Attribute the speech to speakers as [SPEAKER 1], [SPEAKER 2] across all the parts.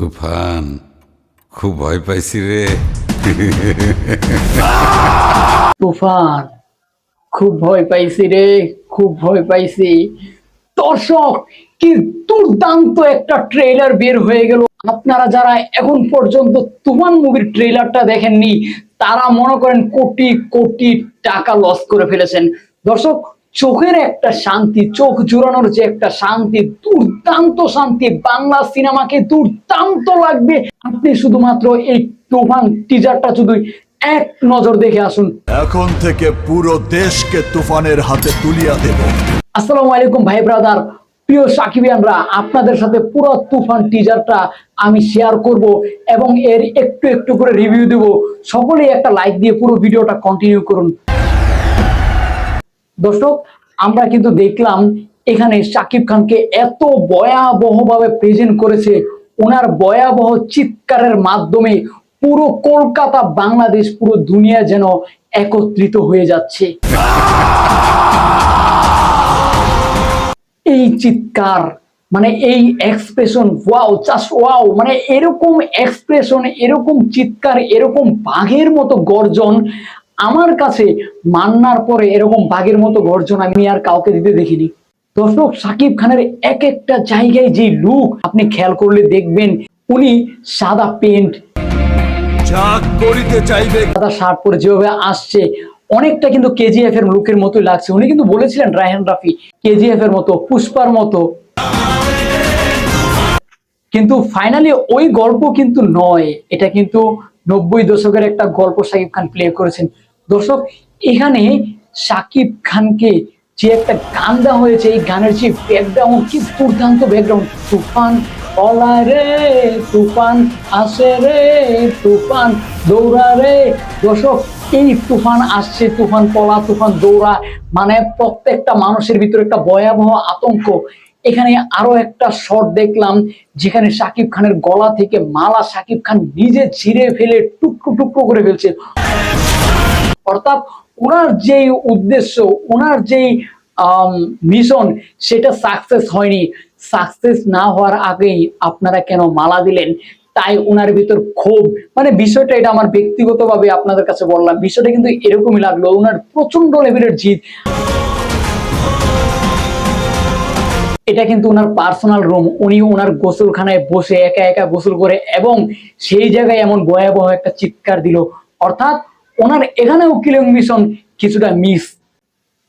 [SPEAKER 1] তুফান খুব ভয় পাইছি রে।
[SPEAKER 2] তুফান খুব ভয় পাইছি রে, খুব ভয় পাইছি। দর্শক, কি দুর্দান্ত একটা ট্রেলার বের হয়ে গেল। আপনারা যারা এখন পর্যন্ত তুফান মুভির ট্রেলারটা দেখেননি, তারা মনে করেন কোটি কোটি টাকা লস করে ফেলেছেন। দর্শক চোখের একটা শান্তি চোখ জুড়ানোর যে একটা শান্তি দুর্দান্ত শান্তি বাংলা সিনেমাকে দুর্দান্ত লাগবে। আপনি শুধুমাত্র এই তুফান টিজারটা শুধু এক নজর দেখে আসুন।
[SPEAKER 3] এখন থেকে পুরো দেশকে তুফানের হাতে তুলিয়া দেব।
[SPEAKER 2] আসসালামু আলাইকুম ভাই ব্রাদার প্রিয় সাকিবিয়ানরা আপনাদের সাথে পুরো তুফান টিজারটা আমি শেয়ার করব এবং এর একটু একটু করে রিভিউ দেব। সকলেই একটা লাইক দিয়ে পুরো ভিডিওটা কন্টিনিউ করুন। দর্শক, আমরা কিন্তু দেখলাম এখানে সাকিব খানকে এত ভয়াবহভাবে প্রেজেন্ট করেছে। ওনার ভয়াবহ চিৎকারের মাধ্যমে পুরো কলকাতা, বাংলাদেশ, পুরো দুনিয়া যেন একত্রিত হয়ে যাচ্ছে। এই চিৎকার মানে এই এক্সপ্রেশন ওয়াও জাস্ট ওয়াও মানে এরকম এক্সপ্রেশন এরকম চিৎকার, এরকম বাঘের মতো গর্জন আমার কাছে মান্নার পরে এরকম বাঘের মতো গর্জন আমি আর কাউকে দিতে দেখিনি। দর্শক সাকিব খানের এক একটা জায়গায় যে লুক আপনি খেয়াল করলে দেখবেন উনি সাদা পেন্ট
[SPEAKER 3] করিতে চাইবে।
[SPEAKER 2] সাদা শার্ট পরে যেভাবে আসছে অনেকটা কিন্তু কেজিএফ এর লুকের মতোই লাগছে। উনি কিন্তু বলেছিলেন রায়হান রাফি কেজিএফ এর মতো পুষ্পার মতো। কিন্তু ফাইনালি ওই গল্প কিন্তু নয়। এটা কিন্তু নব্বই দশকের একটা গল্প সাকিব খান প্লে করেছেন। দর্শক, এখানে সাকিব খানকে যে একটা গান দেওয়া হয়েছে, এই গানের যে ব্যাকগ্রাউন্ড কি দুর্দান্ত ব্যাকগ্রাউন্ড তুফান পলা রে, তুফান, আসে রে, তুফান, দৌড়া রে। দর্শক, এই তুফান আসছে, তুফান পলা, তুফান দৌড়া মানে প্রত্যেকটা মানুষের ভিতরে একটা ভয়াবহ আতঙ্ক। এখানে আরও একটা শট দেখলাম, যেখানে সাকিব খানের গলা থেকে মালা সাকিব খান নিজে ছিঁড়ে ফেলে টুকরো টুকরো করে ফেলছে। অর্থাৎ ওনার যেই উদ্দেশ্য, ওনার যেই মিশন সেটা সাকসেস হয়নি। সাকসেস না হওয়ার আগেই আপনারা কেন মালা দিলেন? তাই ওনার ভিতর ক্ষোভ। মানে বিষয়টা এটা আমার ব্যক্তিগতভাবে আপনাদের কাছে বললাম। বিষয়টা কিন্তু এরকমই লাগল। ওনার প্রচণ্ড লেভেলের জিত এটা কিন্তু ওনার পার্সোনাল রুম উনি ওনার গোসলখানায় বসে একা একা গোসল করে এবং সেই জায়গায় এমন ভয়াবহ একটা চিৎকার দিল। অর্থাৎ ওনার এখানেও কিলিং মিশন কিছুটা মিস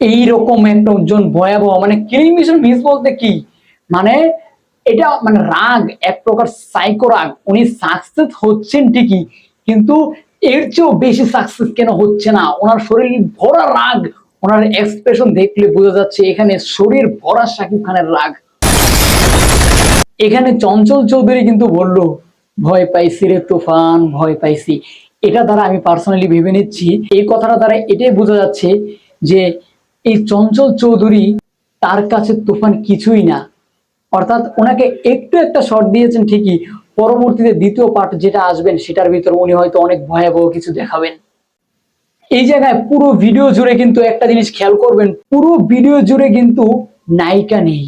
[SPEAKER 2] এইরকম একজন ভয়াবহ মানে কিলিং মিশন মিস বলতে কি? মানে এটা মানে রাগ, এক প্রকার সাইকো রাগ। উনি সাকসেস হচ্ছেন ঠিকই, কিন্তু এর চেয়েও বেশি সাকসেস কেন হচ্ছে না? ওনার শরীর ভরা রাগ, ওনার এক্সপ্রেশন দেখলে বোঝা যাচ্ছে এখানে শরীর ভরা শাকিব খানের রাগ। এখানে চঞ্চল চৌধুরী কিন্তু বলল, ভয় পাইছি রে তুফান, ভয় পাইছি। এটা দ্বারা আমি পার্সোনালি ভেবে নিচ্ছি, এই কথাটা দ্বারা এটাই বোঝা যাচ্ছে যে এই চঞ্চল চৌধুরী তার কাছে তুফান কিছুই না। অর্থাৎ ওনাকে একটু একটা শট দিয়েছেন ঠিকই, পরবর্তীতে দ্বিতীয় পার্ট যেটা আসবেন সেটার ভিতর উনি হয়তো অনেক ভয়াবহ কিছু দেখাবেন। এই জায়গায় পুরো ভিডিও জুড়ে কিন্তু একটা জিনিস খেয়াল করবেন, পুরো ভিডিও জুড়ে কিন্তু নায়িকা নেই।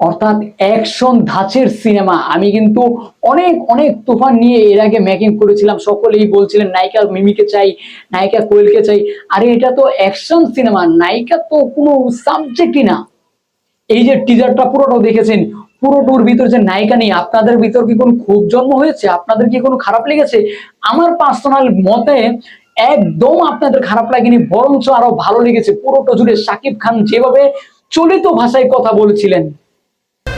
[SPEAKER 2] অর্থাৎ অ্যাকশন ধাঁচের সিনেমা। আমি কিন্তু অনেক অনেক তুফান নিয়ে এর আগে মেকিং করেছিলাম। সকলেই বলছিলেন, নায়িকা মিমিকে চাই, নায়িকা কোয়েলকে চাই। আরে, এটা তো অ্যাকশন সিনেমা। নায়িকা তো কোনো সাবজেক্টই না। এই যে টিজারটা পুরোটাও দেখেছেন, পুরোটোর ভিতর যে নায়িকা নেই, আপনাদের ভিতর কি কোনো ক্ষোভ জন্ম হয়েছে? আপনাদের কি কোনো খারাপ লেগেছে? আমার পার্সোনাল মতে একদম আপনাদের খারাপ লাগেনি, বরঞ্চ আরও ভালো লেগেছে। পুরোটা জুড়ে সাকিব খান যেভাবে চলিত ভাষায় কথা বলেছিলেন।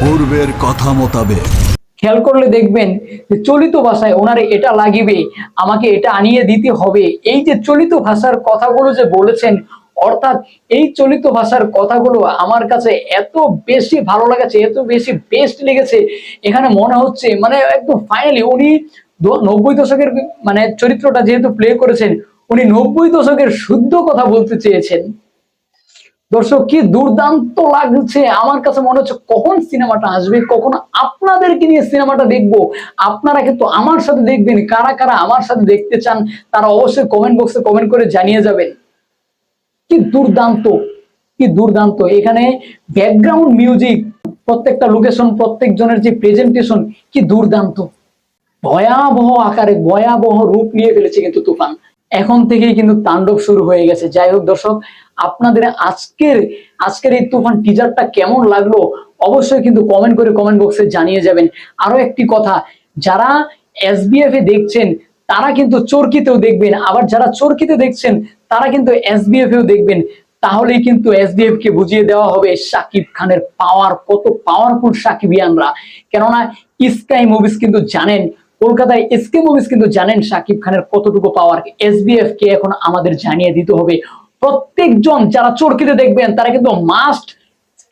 [SPEAKER 3] পূর্বের কথা মোতাবেক।
[SPEAKER 2] খেয়াল করলে দেখবেন যে চলিত ভাষায় ওনারে এটা লাগিবে, আমাকে এটা আনিয়ে দিতে হবে। এই যে চলিত ভাষার কথাগুলো যে বলেছেন, অর্থাৎ এই চলিত ভাষার কথাগুলো আমার কাছে এত বেশি ভালো লেগেছে, এত বেশি বেস্ট লেগেছে, এখানে মনে হচ্ছে মানে একদম ফাইনালি উনি নব্বই দশকের মানে চরিত্রটা যেহেতু প্লে করেছেন, উনি নব্বই দশকের শুদ্ধ কথা বলতে চেয়েছেন। দর্শক, কি দুর্দান্ত লাগছে। আমার কাছে মনে হচ্ছে কখন সিনেমাটা আসবে, কখন আপনাদেরকে নিয়ে সিনেমাটা দেখব। আপনারা কিন্তু আমার সাথে দেখবেন, কারা কারা আমার সাথে দেখতে চান, তারা অবশ্যই কমেন্ট বক্সে কমেন্ট করে জানিয়ে যাবেন। কি দুর্দান্ত কি দুর্দান্ত। এখানে ব্যাকগ্রাউন্ড মিউজিক প্রত্যেকটা লোকেশন প্রত্যেক জনের যে প্রেজেন্টেশন কি দুর্দান্ত। ভয়াবহ আকারে ভয়াবহ রূপ নিয়ে ফেলেছে কিন্তু তুফান। এখন থেকেই কিন্তু তাণ্ডব শুরু হয়ে গেছে। যাই হোক দর্শক, আপনাদের আজকের আজকের এই তুফান টিজারটা কেমন লাগল অবশ্যই কিন্তু কমেন্ট করে কমেন্ট বক্সে জানিয়ে যাবেন। আরও একটি কথা, যারা এসবিএফ এ দেখছেন, তারা কিন্তু চরকিতেও দেখবেন। আবার যারা চরকিতে দেখছেন, তারা কিন্তু এসবিএফ এও দেখবেন। তাহলেই কিন্তু এসবিএফ কে বুঝিয়ে দেওয়া হবে সাকিব খানের পাওয়ার কত পাওয়ারফুল সাকিবিয়ানরা। কেননা স্কাই মুভিজ কিন্তু জানেন কলকাতায় এসকে মুভিজ কিন্তু জানেন সাকিব খানের কতটুকু পাওয়ার এসবিএফ কে এখন আমাদের জানিয়ে দিতে হবে। প্রত্যেকজন যারা চরকিতে দেখবেন, তারা কিন্তু মাস্ট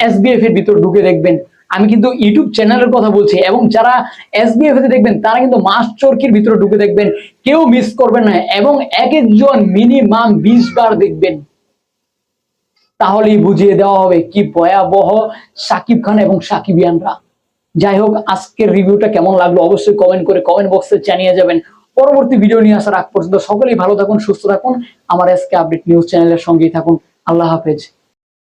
[SPEAKER 2] এসবিএফ এর ভিতর ঢুকে দেখবেন। আমি কিন্তু ইউটিউব চ্যানেলের কথা বলছি এবং যারা এসবিএফ এতে দেখবেন, তারা কিন্তু মাস চরকির ভিতরে ঢুকে দেখবেন। কেউ মিস করবেন না এবং এক একজন মিনিমাম বিশ বার দেখবেন। তাহলেই বুঝিয়ে দেওয়া হবে কি ভয়াবহ সাকিব খান এবং সাকিবিয়ানরা যাই হোক আজকের রিভিউটা কেমন লাগল অবশ্যই কমেন্ট করে কমেন্ট বক্সে জানিয়ে যাবেন। পরবর্তী ভিডিও নিয়ে আসার আগ পর্যন্ত সকলেই ভালো থাকুন, সুস্থ থাকুন। আমার আজকে আপডেট নিউজ চ্যানেলের সঙ্গেই থাকুন। আল্লাহ হাফেজ।